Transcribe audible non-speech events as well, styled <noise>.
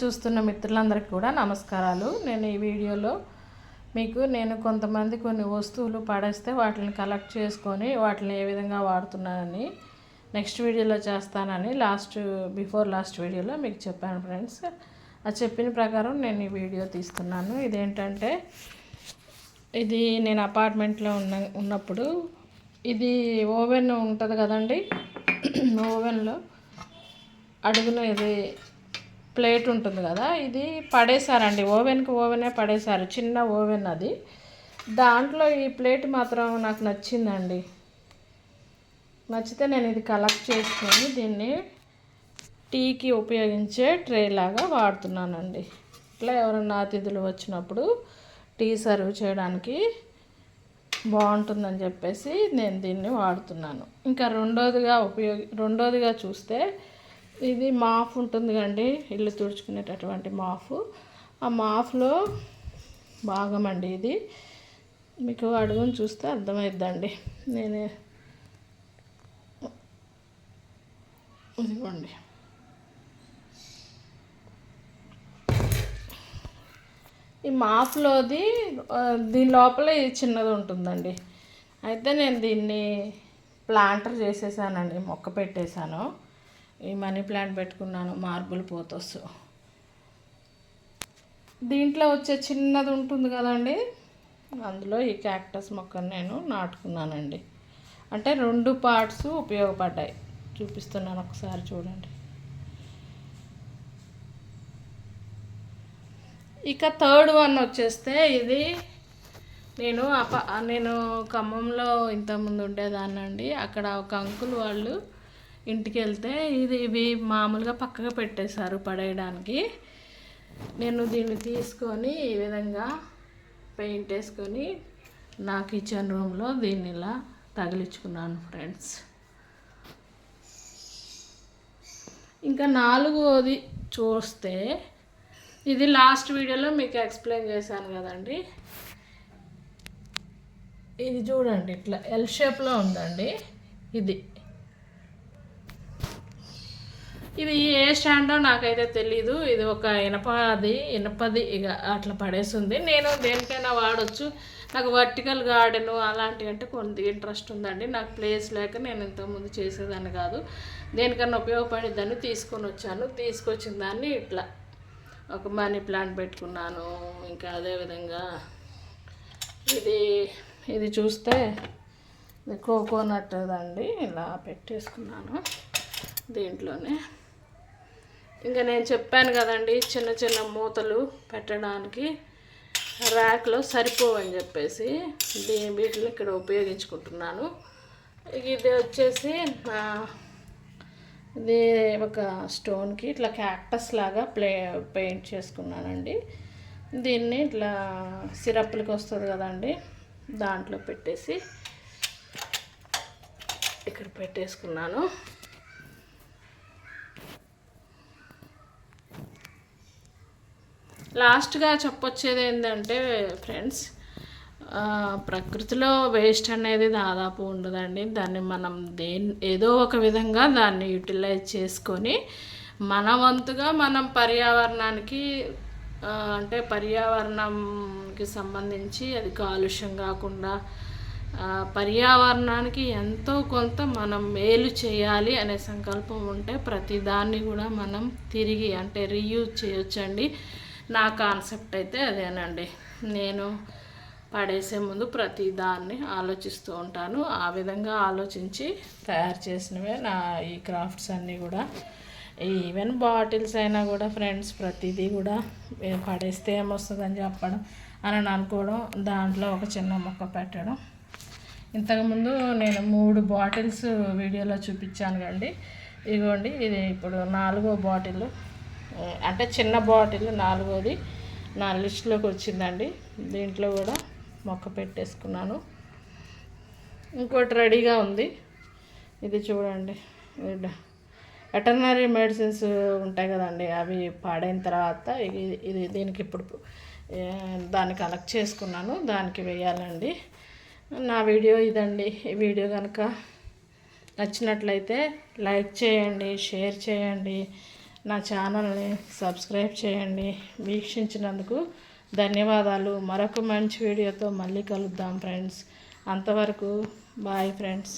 చూస్తున్న మిత్రులందరికీ కూడా నమస్కారాలు. నేను ఈ వీడియోలో మీకు నేను కొంతమంది కొన్ని వస్తువులు పడేస్తే వాటిని కలెక్ట్ చేసుకొని వాటిని ఏ విధంగా వాడుతున్నానని నెక్స్ట్ వీడియోలో చేస్తానని లాస్ట్ బిఫోర్ లాస్ట్ వీడియోలో మీకు చెప్పాను ఫ్రెండ్స్ ఆ చెప్పిన ప్రకారం నేను ఈ వీడియో తీస్తున్నాను. ఇదేంటంటే ఇది నేను అపార్ట్మెంట్లో ఉన్న ఉన్నప్పుడు ఇది ఓవెన్ ఉంటుంది కదండి. <clears throat> ఓవెన్లో అడుగున ఇది ప్లేట్ ఉంటుంది కదా ఇది పడేశారండి. ఓవెన్కి ఓవెనే పడేశారు. చిన్న ఓవెన్ అది. దాంట్లో ఈ ప్లేట్ మాత్రం నాకు నచ్చిందండి. నచ్చితే నేను ఇది కలెక్ట్ చేసుకొని దీన్ని టీకి ఉపయోగించే ట్రే లాగా వాడుతున్నానండి. ఇట్లా ఎవరైనా అతిథులు వచ్చినప్పుడు టీ సర్వ్ చేయడానికి బాగుంటుందని చెప్పేసి నేను దీన్ని వాడుతున్నాను. ఇంకా రెండోదిగా ఉపయోగి రెండోదిగా చూస్తే ఇది మాఫ్ ఉంటుంది కండి ఇల్లు తుడుచుకునేటటువంటి మాఫ్. ఆ మాఫ్లో భాగం అండి ఇది. మీకు అడుగుని చూస్తే అర్థమైద్దండి. నేనే ఇదిగోండి. ఈ మాఫ్లోది దీని లోపల ఇది చిన్నది ఉంటుందండి. అయితే నేను దీన్ని ప్లాంటర్ చేసేసానండి మొక్క పెట్టేశాను. ఈ మనీ ప్లాంట్ పెట్టుకున్నాను మార్బుల్ పోతోస్ దీంట్లో వచ్చే చిన్నది ఉంటుంది కదండి అందులో ఈ క్యాక్టస్ మొక్కను నేను నాటుకున్నానండి. అంటే రెండు పార్ట్స్ ఉపయోగపడ్డాయి. చూపిస్తున్నాను ఒకసారి చూడండి. ఇక థర్డ్ వన్ వచ్చేస్తే ఇది నేను అప నేను ఖమ్మంలో ఇంతకుముందు ఉండేదాన్నండి. అక్కడ ఒక అంకుల్ వాళ్ళు ఇంటికి వెళ్తే ఇది ఇవి మామూలుగా పక్కగా పెట్టేశారు పడేయడానికి. నేను దీన్ని తీసుకొని ఈ విధంగా పెయింట్ వేసుకొని నా కిచెన్ రూమ్లో దీన్ని ఇలా తగిలించుకున్నాను ఫ్రెండ్స్. ఇంకా నాలుగోది చూస్తే ఇది లాస్ట్ వీడియోలో మీకు ఎక్స్ప్లెయిన్ చేశాను కదండి. ఇది చూడండి ఇట్లా ఎల్ షేప్లో ఉందండి. ఇది. ఇది ఏ స్టాండో నాకైతే తెలీదు. ఇది ఒక ఇనపది ఇనపది ఇక అట్లా పడేసింది. నేను దేనికైనా వాడచ్చు. నాకు వర్టికల్ గార్డెన్ అలాంటివి అంటే కొంత ఇంట్రెస్ట్ ఉందండి. నాకు ప్లేస్ లేక నేను ఇంతకుముందు చేసేదాన్ని కాదు. దేనికన్నా ఉపయోగపడేదాన్ని తీసుకొని వచ్చాను. తీసుకొచ్చిన దాన్ని ఇట్లా ఒక మనీ ప్లాంట్ పెట్టుకున్నాను. ఇంకా అదేవిధంగా ఇది ఇది చూస్తే ఇది కోకోనట్ అండి ఇలా పెట్టేసుకున్నాను. దీంట్లోనే. ఇంకా నేను చెప్పాను కదండి చిన్న చిన్న మూతలు పెట్టడానికి ర్యాక్లో సరిపోవని చెప్పేసి దీని వీటిని ఇక్కడ ఉపయోగించుకుంటున్నాను. ఇది వచ్చేసి నా ఇది ఒక స్టోన్కి ఇట్లా క్యాక్టస్ లాగా ప్లే పెయింట్ చేసుకున్నానండి. దీన్ని ఇట్లా సిరప్లకి వస్తుంది కదండి దాంట్లో పెట్టేసి ఇక్కడ పెట్టేసుకున్నాను. లాస్ట్గా చెప్పొచ్చేది ఏంటంటే ఫ్రెండ్స్ ప్రకృతిలో వేస్ట్ అనేది దాదాపు ఉండదండి. దాన్ని మనం దేని ఏదో ఒక విధంగా దాన్ని యూటిలైజ్ చేసుకొని మన వంతుగా మనం పర్యావరణానికి అంటే పర్యావరణంకి సంబంధించి అది కాలుష్యం కాకుండా పర్యావరణానికి ఎంతో కొంత మనం మేలు చేయాలి అనే సంకల్పం ఉంటే ప్రతిదాన్ని కూడా మనం తిరిగి అంటే రీయూజ్ చేయొచ్చండి. నా కాన్సెప్ట్ అయితే అదేనండి. నేను పడేసే ముందు ప్రతి దాన్ని ఆలోచిస్తూ ఉంటాను. ఆ విధంగా ఆలోచించి తయారు చేసినవే నా ఈ క్రాఫ్ట్స్ అన్నీ కూడా. ఈవెన్ బాటిల్స్ అయినా కూడా ఫ్రెండ్స్ ప్రతిదీ కూడా పడేస్తే ఏమొస్తుందని చెప్పడం అని అనుకోవడం దాంట్లో ఒక చిన్న మొక్క పెట్టడం. ఇంతకుముందు నేను మూడు బాటిల్స్ వీడియోలో చూపించాను కండి ఇదిగోండి ఇది ఇప్పుడు నాలుగో బాటిల్. అంటే చిన్న బాటిల్ నాలుగోది. నా లిస్టులోకి వచ్చిందండి. దీంట్లో కూడా మొక్క పెట్టేసుకున్నాను. ఇంకోటి రెడీగా ఉంది. ఇది చూడండి. వెటర్నరీ మెడిసిన్స్ ఉంటాయి కదండి అవి పాడైన తర్వాత ఇది ఇది దీనికి ఇప్పుడు దాన్ని కలెక్ట్ చేసుకున్నాను. దానికి వేయాలండి. నా వీడియో ఇదండి. ఈ వీడియో కనుక నచ్చినట్లయితే లైక్ చేయండి షేర్ చేయండి. నా ఛానల్ని సబ్స్క్రైబ్ చేయండి వీక్షించినందుకు ధన్యవాదాలు. మరొక మంచి వీడియోతో మళ్ళీ కలుద్దాం ఫ్రెండ్స్. అంతవరకు బాయ్ ఫ్రెండ్స్.